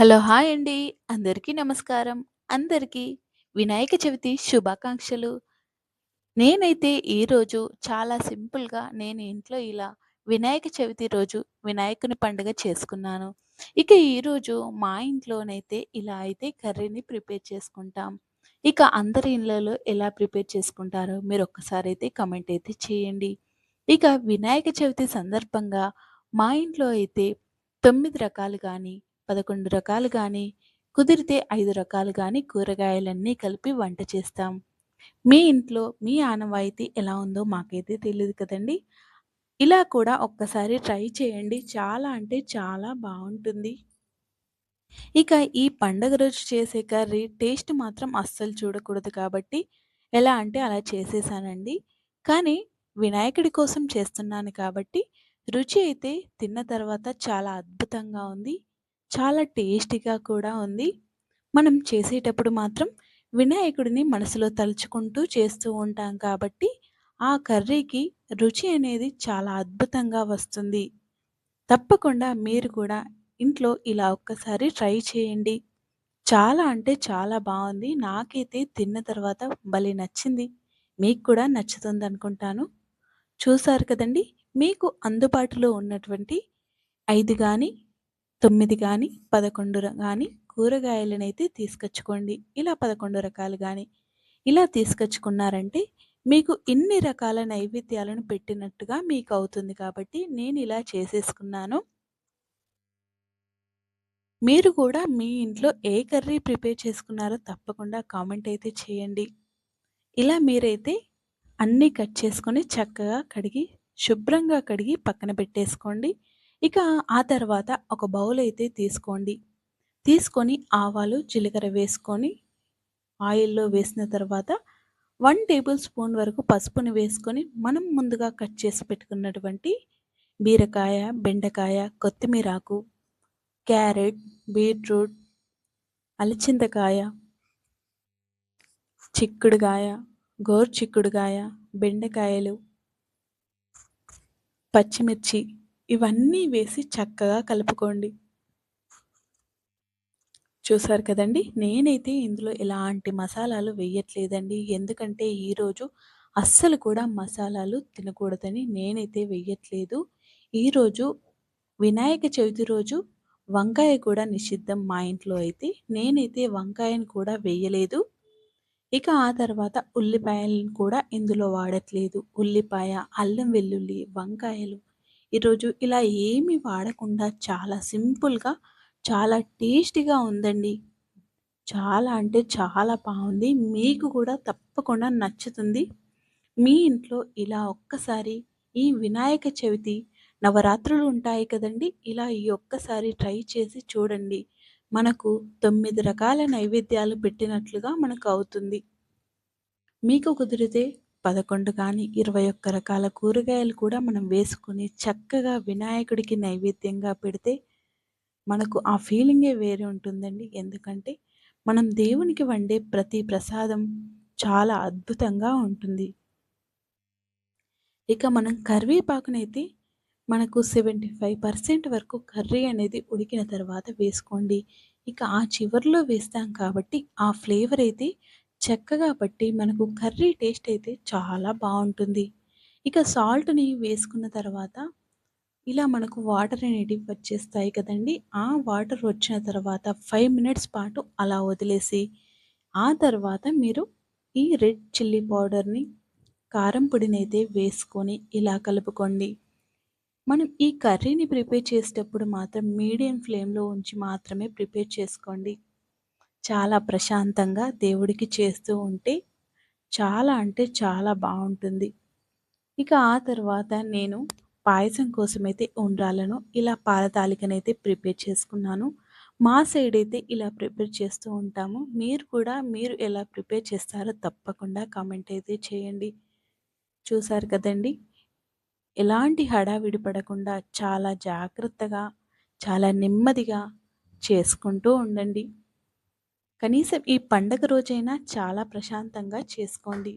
Hello! Hi అండి. అందరికీ నమస్కారం. అందరికీ వినాయక చవితి శుభాకాంక్షలు. నేనైతే ఈరోజు చాలా సింపుల్‌గా నేను ఇంట్లో ఇలా వినాయక చవితి రోజు వినాయకుని పండుగ చేసుకున్నాను. ఇక ఈరోజు మా ఇంట్లోనైతే ఇలా అయితే కర్రీని ప్రిపేర్ చేసుకుంటాం. ఇక అందరి ఇళ్ళలో ఎలా ప్రిపేర్ చేసుకుంటారో మీరు ఒక్కసారి అయితే కమెంట్ అయితే చేయండి. ఇక వినాయక చవితి సందర్భంగా మా ఇంట్లో అయితే తొమ్మిది రకాలు కానీ 11 రకాలు కానీ కుదిరితే ఐదు రకాలు కానీ కూరగాయలన్నీ కలిపి వంట చేస్తాం. మీ ఇంట్లో మీ ఆనవాయితీ ఎలా ఉందో మాకైతే తెలియదు కదండీ! ఇలా కూడా ఒక్కసారి ట్రై చేయండి. చాలా అంటే చాలా బాగుంటుంది ఇక ఈ పండగ రోజు చేసే కర్రీ టేస్ట్ మాత్రం అస్సలు చూడకూడదు కాబట్టి ఎలా అంటే అలా చేసేసానండి. కానీ వినాయకుడి కోసం చేస్తున్నాను కాబట్టి రుచి అయితే తిన్న తర్వాత చాలా అద్భుతంగా ఉంది. చాలా టేస్టీగా కూడా ఉంది. మనం చేసేటప్పుడు మాత్రం వినాయకుడిని మనసులో తలుచుకుంటూ చేస్తూ ఉంటాం కాబట్టి ఆ కర్రీకి రుచి అనేది చాలా అద్భుతంగా వస్తుంది. తప్పకుండా మీరు కూడా ఇంట్లో ఇలా ఒక్కసారి ట్రై చేయండి. చాలా అంటే చాలా బాగుంది నాకైతే తిన్న తర్వాత భలే నచ్చింది. మీకు కూడా నచ్చుతుంది అనుకుంటాను చూసారు కదండీ! మీకు అందుబాటులో ఉన్నటువంటి ఐదు కానీ తొమ్మిది కానీ పదకొండు కానీ కూరగాయలనైతే తీసుకొచ్చుకోండి. ఇలా 11 రకాలు కానీ ఇలా తీసుకొచ్చుకున్నారంటే మీకు ఇన్ని రకాల నైవేద్యాలను పెట్టినట్టుగా మీకు అవుతుంది కాబట్టి నేను ఇలా చేసేసుకున్నాను. మీరు కూడా మీ ఇంట్లో ఏ కర్రీ ప్రిపేర్ చేసుకున్నారో తప్పకుండా కామెంట్ అయితే చేయండి. ఇలా మీరైతే అన్నీ కట్ చేసుకొని చక్కగా కడిగి శుభ్రంగా కడిగి పక్కన పెట్టేసుకోండి. ఇక ఆ తర్వాత ఒక బౌల్ అయితే తీసుకోండి. తీసుకొని ఆవాలు, జీలకర్ర వేసుకొని ఆయిల్‌లో వేసిన తర్వాత వన్ టేబుల్ స్పూన్ వరకు పసుపుని వేసుకొని మనం ముందుగా కట్ చేసి పెట్టుకున్నటువంటి బీరకాయ, బెండకాయ, కొత్తిమీరాకు, క్యారెట్, బీట్రూట్, అలచింతకాయ, చిక్కుడుగాయ, గోరుచిక్కుడుగాయ, బెండకాయలు, పచ్చిమిర్చి ఇవన్నీ వేసి చక్కగా కలుపుకోండి. చూసారు కదండీ! నేనైతే ఇందులో ఎలాంటి మసాలాలు వేయట్లేదండి ఎందుకంటే ఈరోజు అస్సలు కూడా మసాలాలు తినకూడదని నేనైతే వేయట్లేదు ఈరోజు వినాయక చవితి రోజు వంకాయ కూడా నిషిద్ధం మా ఇంట్లో అయితే. నేనైతే వంకాయను కూడా వెయ్యలేదు. ఇక ఆ తర్వాత ఉల్లిపాయలను కూడా ఇందులో వాడట్లేదు. ఉల్లిపాయ, అల్లం వెల్లుల్లి, వంకాయలు ఈరోజు ఇలా ఏమి వాడకుండా చాలా సింపుల్‌గా చాలా టేస్టీగా ఉందండి. చాలా అంటే చాలా బాగుంది మీకు కూడా తప్పకుండా నచ్చుతుంది. మీ ఇంట్లో ఇలా ఒక్కసారి ఈ వినాయక చవితి నవరాత్రులు ఉంటాయి కదండీ! ఇలా ఈ ఒక్కసారి ట్రై చేసి చూడండి. మనకు తొమ్మిది రకాల నైవేద్యాలు పెట్టినట్లుగా మనకు అవుతుంది. మీకు కుదిరితే 11 కానీ, 21 రకాల కూరగాయలు కూడా మనం వేసుకొని చక్కగా వినాయకుడికి నైవేద్యంగా పెడితే మనకు ఆ ఫీలింగే వేరే ఉంటుందండి. ఎందుకంటే మనం దేవునికి వండే ప్రతి ప్రసాదం చాలా అద్భుతంగా ఉంటుంది. ఇక మనం కరివేపాకునైతే మనకు 75% వరకు కర్రీ అనేది ఉడికిన తర్వాత వేసుకోండి. ఇక ఆ చివర్లో వేస్తాం కాబట్టి ఆ ఫ్లేవర్ అయితే చక్కగా పట్టి మనకు కర్రీ టేస్ట్ అయితే చాలా బాగుంటుంది ఇక సాల్ట్‌ని వేసుకున్న తర్వాత ఇలా మనకు వాటర్ అనేటివి వచ్చేస్తాయి కదండి ఆ వాటర్ వచ్చిన తర్వాత ఫైవ్ మినిట్స్ పాటు అలా వదిలేసి ఆ తర్వాత మీరు ఈ రెడ్ చిల్లీ పౌడర్‌ని, కారం అయితే వేసుకొని ఇలా కలుపుకోండి. మనం ఈ కర్రీని ప్రిపేర్ చేసేటప్పుడు మాత్రం మీడియం ఫ్లేమ్‌లో ఉంచి మాత్రమే ప్రిపేర్ చేసుకోండి. చాలా ప్రశాంతంగా దేవుడికి చేస్తూ ఉంటే చాలా అంటే చాలా బాగుంటుంది ఇక ఆ తర్వాత నేను పాయసం కోసమైతే ఉండ్రాలను ఇలా పాలతాలికనైతే ప్రిపేర్ చేసుకున్నాను. మా సైడ్ అయితే ఇలా ప్రిపేర్ చేస్తూ ఉంటాము. మీరు కూడా మీరు ఎలా ప్రిపేర్ చేస్తారో తప్పకుండా కామెంట్ అయితే చేయండి. చూసారు కదండీ! ఎలాంటి హడావిడి పడకుండా చాలా జాగ్రత్తగా, చాలా నెమ్మదిగా చేసుకుంటూ ఉండండి. కనీసం ఈ పండగ రోజైనా చాలా ప్రశాంతంగా చేసుకోండి.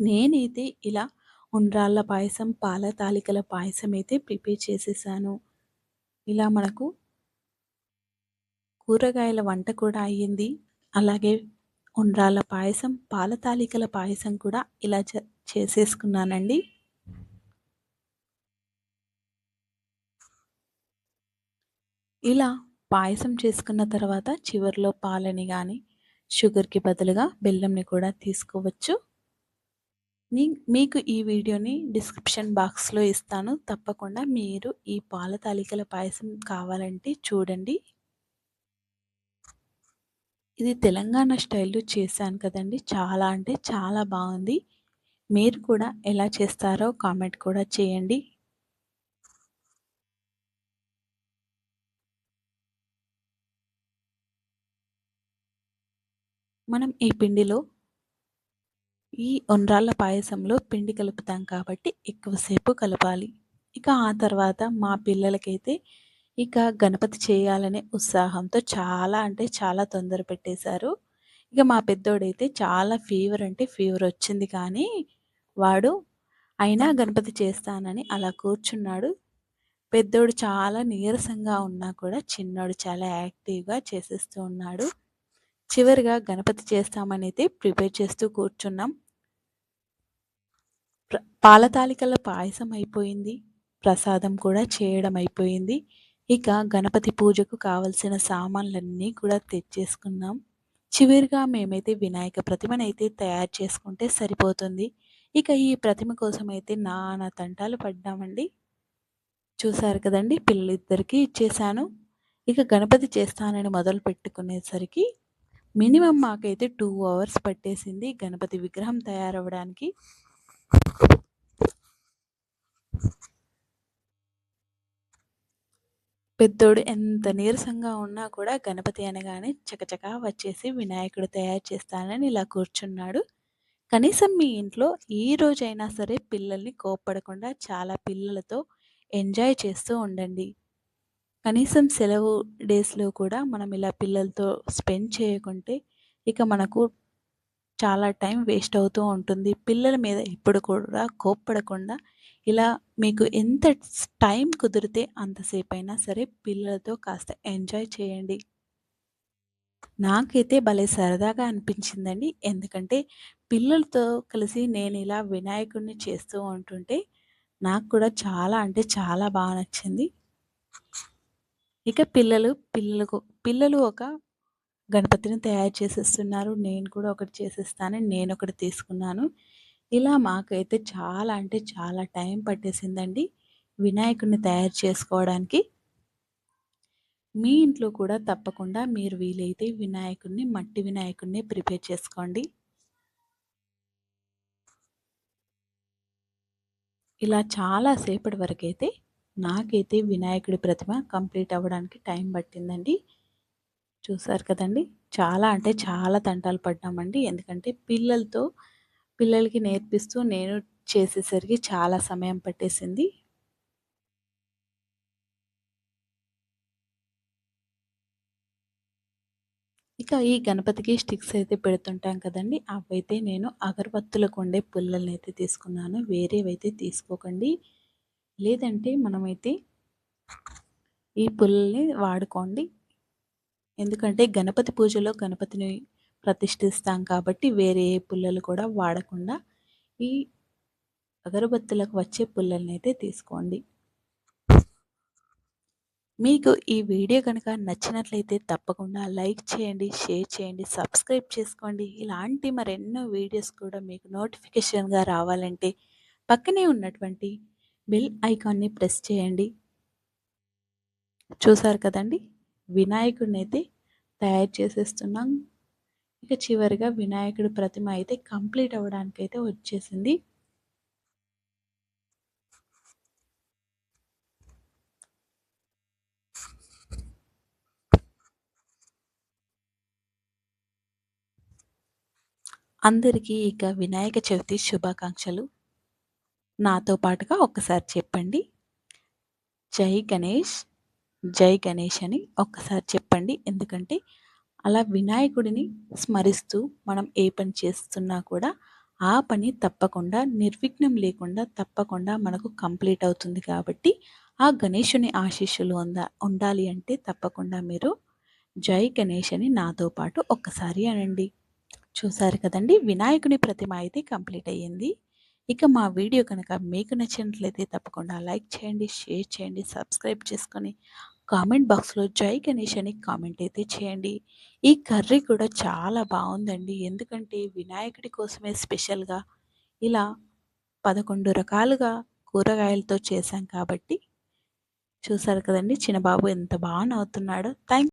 నేనైతే ఇలా ఉండ్రాళ్ళ పాయసం, పాల తాలికల పాయసం అయితే ప్రిపేర్ చేసేసాను. ఇలా మనకు కూరగాయల వంట కూడా అయ్యింది అలాగే ఉండ్రాళ్ళ పాయసం పాల తాలికల పాయసం కూడా ఇలా చేసేసుకున్నానండి ఇలా పాయసం చేసుకున్న తర్వాత చివరిలో పాలని కానీ షుగర్కి బదులుగా బెల్లంని కూడా తీసుకోవచ్చు. మీ మీకు ఈ వీడియోని డిస్క్రిప్షన్ బాక్స్లో ఇస్తాను. తప్పకుండా మీరు ఈ పాల తాలికల పాయసం కావాలంటే చూడండి. ఇది తెలంగాణ స్టైల్లో చేశాను కదండి. చాలా అంటే చాలా బాగుంది. మీరు కూడా ఎలా చేస్తారో కామెంట్ కూడా చేయండి. మనం ఈ పిండిలో ఈ ఉండ్రాళ్ళ పాయసంలో పిండి కలుపుతాం కాబట్టి ఎక్కువసేపు కలపాలి. ఇక ఆ తర్వాత మా పిల్లలకైతే ఇక గణపతి చేయాలనే ఉత్సాహంతో చాలా అంటే చాలా తొందర పెట్టేశారు. ఇక మా పెద్దోడైతే చాలా ఫీవర్ అంటే ఫీవర్ వచ్చింది కానీ వాడు అయినా గణపతి చేస్తానని అలా కూర్చున్నాడు. పెద్దోడు చాలా నీరసంగా ఉన్నా కూడా చిన్నోడు చాలా యాక్టివ్గా చేసేస్తూ ఉన్నాడు. చివరిగా గణపతి చేస్తామని అయితే ప్రిపేర్ చేస్తూ కూర్చున్నాం. పాలతాలికల పాయసం అయిపోయింది. ప్రసాదం కూడా చేయడం అయిపోయింది. ఇక గణపతి పూజకు కావలసిన సామాన్లన్నీ కూడా తెచ్చేసుకున్నాం. చివరిగా మేమైతే వినాయక ప్రతిమనైతే తయారు చేసుకుంటే సరిపోతుంది. ఇక ఈ ప్రతిమ కోసం అయితే నానా తంటాలు పడ్డామండి. చూసారు కదండి పిల్లలిద్దరికీ ఇచ్చేసాను ఇక గణపతి చేస్తానని మొదలు పెట్టుకునేసరికి మినిమం మాకైతే టూ అవర్స్ పట్టేసింది గణపతి విగ్రహం తయారవ్వడానికి. పెద్దోడు ఎంత నీరసంగా ఉన్నా కూడా గణపతి అనగానే చకచకా వచ్చేసి వినాయకుడు తయారు చేస్తానని ఇలా కూర్చున్నాడు. కనీసం మీ ఇంట్లో ఈ రోజైనా సరే పిల్లల్ని కోప్పడకుండా చాలా పిల్లలతో ఎంజాయ్ చేస్తూ ఉండండి. కనీసం సెలవు డేస్లో కూడా మనం ఇలా పిల్లలతో స్పెండ్ చేయకుంటే ఇక మనకు చాలా టైం వేస్ట్ అవుతూ ఉంటుంది. పిల్లల మీద ఎప్పుడు కూడా కోప్పడకుండా ఇలా మీకు ఎంత టైం కుదిరితే అంతసేపు అయినా సరే పిల్లలతో కాస్త ఎంజాయ్ చేయండి. నాకైతే భలే సరదాగా అనిపించిందండి. ఎందుకంటే పిల్లలతో కలిసి నేను ఇలా వినాయకుడిని చేస్తూ ఉంటుంటే నాకు కూడా చాలా అంటే చాలా బాగా నచ్చింది. ఇక పిల్లలు పిల్లలకు పిల్లలు ఒక గణపతిని తయారు చేసేస్తున్నారు. నేను కూడా ఒకటి చేసేస్తానని నేను ఒకటి తీసుకున్నాను. ఇలా మాకైతే చాలా అంటే చాలా టైం పట్టేసిందండి వినాయకుడిని తయారు చేసుకోవడానికి. మీ ఇంట్లో కూడా తప్పకుండా మీరు వీలైతే వినాయకుడిని మట్టి వినాయకుడిని ప్రిపేర్ చేసుకోండి. ఇలా చాలా సేపటి నాకైతే వినాయకుడి ప్రతిమ కంప్లీట్ అవ్వడానికి టైం పట్టిందండి. చూసారు కదండి? చాలా అంటే చాలా తంటాలు పడ్డామండి. ఎందుకంటే పిల్లలతో పిల్లలకి నేర్పిస్తూ నేను చేసేసరికి చాలా సమయం పట్టేసింది. ఇక ఈ గణపతికి స్టిక్స్ అయితే పెడుతుంటాం కదండి. అవైతే నేను అగరబత్తులకు ఉండే పుల్లల్ని అయితే తీసుకున్నాను. వేరేవైతే తీసుకోకండి. లేదంటే మనమైతే ఈ పుల్లల్ని వాడుకోండి. ఎందుకంటే గణపతి పూజలో గణపతిని ప్రతిష్ఠిస్తాం కాబట్టి వేరే పుల్లలు కూడా వాడకుండా ఈ అగరబత్తులకు వచ్చే పుల్లల్ని అయితే తీసుకోండి. మీకు ఈ వీడియో కనుక నచ్చినట్లయితే తప్పకుండా లైక్ చేయండి షేర్ చేయండి సబ్స్క్రైబ్ చేసుకోండి. ఇలాంటి మరెన్నో వీడియోస్ కూడా మీకు నోటిఫికేషన్గా రావాలంటే పక్కనే ఉన్నటువంటి బెల్ ఐకాన్ని ప్రెస్ చేయండి. చూసారు కదండి? వినాయకుడిని అయితే తయారు చేసేస్తున్నాం. ఇక చివరిగా వినాయకుడి ప్రతిమ అయితే కంప్లీట్ అవ్వడానికైతే వచ్చేసింది. అందరికీ ఇక వినాయక చవితి శుభాకాంక్షలు. నాతో పాటుగా ఒక్కసారి చెప్పండి. జై గణేష్ జై గణేష్ అని ఒక్కసారి చెప్పండి. ఎందుకంటే అలా వినాయకుడిని స్మరిస్తూ మనం ఏ పని చేస్తున్నా కూడా ఆ పని తప్పకుండా నిర్విఘ్నం లేకుండా తప్పకుండా మనకు కంప్లీట్ అవుతుంది కాబట్టి ఆ గణేషుని ఆశీస్సులు ఉందా ఉండాలి అంటే తప్పకుండా మీరు జై గణేష్ అని నాతో పాటు ఒక్కసారి అనండి. చూసారు కదండి వినాయకుని ప్రతిమ అయితే కంప్లీట్ అయ్యింది. ఇక మా వీడియో కనుక మీకు నచ్చినట్లయితే తప్పకుండా లైక్ చేయండి షేర్ చేయండి సబ్స్క్రైబ్ చేసుకొని కామెంట్ బాక్స్లో జై గణేష్ అని కామెంట్ అయితే చేయండి. ఈ కర్రీ కూడా చాలా బాగుందండి. ఎందుకంటే వినాయకుడి కోసమే స్పెషల్గా ఇలా పదకొండు రకాలుగా కూరగాయలతో చేశాం కాబట్టి చూసారు కదండి చిన్నబాబు ఎంత బాగా నవ్వుతున్నాడో. థ్యాంక్